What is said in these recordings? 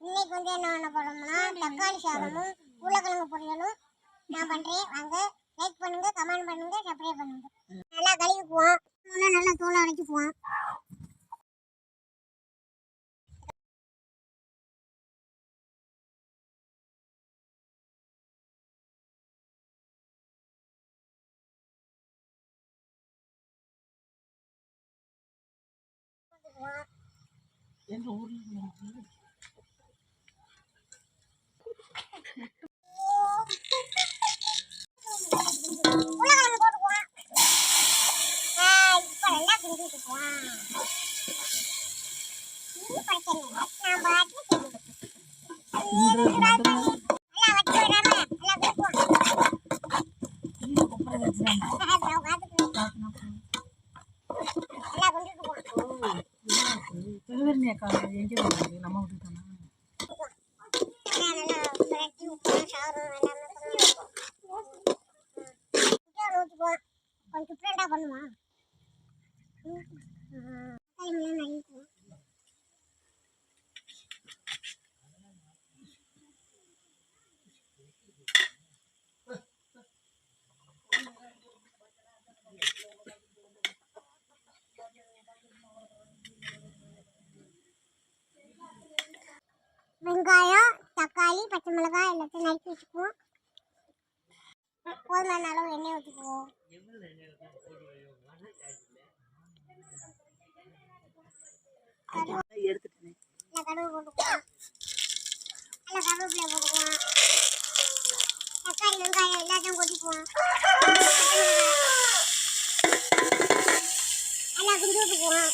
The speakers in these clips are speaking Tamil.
இன்னைக்கு வந்து என்ன பண்ண போறோம்னா தக்காளி சாதமும் உருளைக்கிழங்கு பொரியலும் நான் பண்றேன். வாங்க லைக் பண்ணுங்க கமெண்ட் பண்ணுங்க சப்ஸ்கிரைப் பண்ணுங்க. நல்லா கழுவிக்குவோம் இன்னும் நல்லா தோலை அரைச்சிக்குவோம் எங்க ஊர்ல குட்டியோட ஊற்றிக்குவோம். கொஞ்சம் டிஃப்ரெண்டாக தக்காளி பச்சை மிளகாய் எல்லாத்தையும் நறுக்கி வச்சுக்குவோம். போதுமான அளவு எண்ணெய் ஊற்றிக்குவோம் எடுத்துட்டேன் கடுகு போட்டுக்குவோம் நல்லா கருவேப்பிலை போட்டுக்குவோம் தக்காளி வெங்காயம் எல்லாத்தையும் கொட்டிக்குவோம் நல்லா குஞ்சு விட்டுக்குவோம்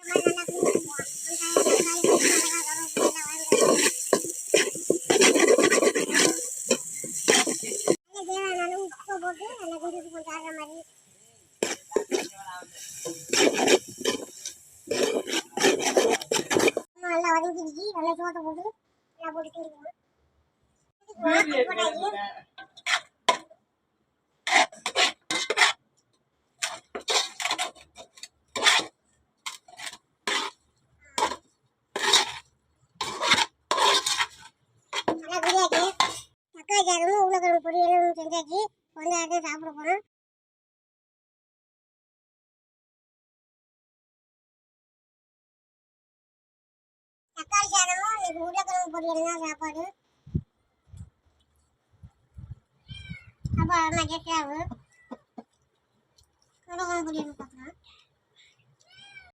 நல்லா குஞ்சு விட்டுக்குவோம் வெங்காயம் தக்காளி பச்சை மிளகாய் கருவேப்பிலை எல்லாம் வாங்கிக்குவோம் நல்லா தேவையான அளவு உப்பு போட்டு நல்லா கிண்டி மாதிரி நல்லா வதங்கிடுச்சு நல்லா சோத்தை போட்டு நல்லா போட்டு கிண்டிக்குவோம் போட்டாச்சு நல்லா பிரியாச்சு தக்காளி சாதமும் உருளைக்கிழங்கு பொரியலும் செஞ்சாச்சு வந்து அதை சாப்பிட போகிறோம் தக்காளி சாதமும் இன்னைக்கு உருளைக்கிழங்கு பொரியல் தான் சாப்பாடு. அப்போ அம்மா டேஸ்டாகும் உருளைக்கிழங்கு பொரியல் பார்க்கலாம்.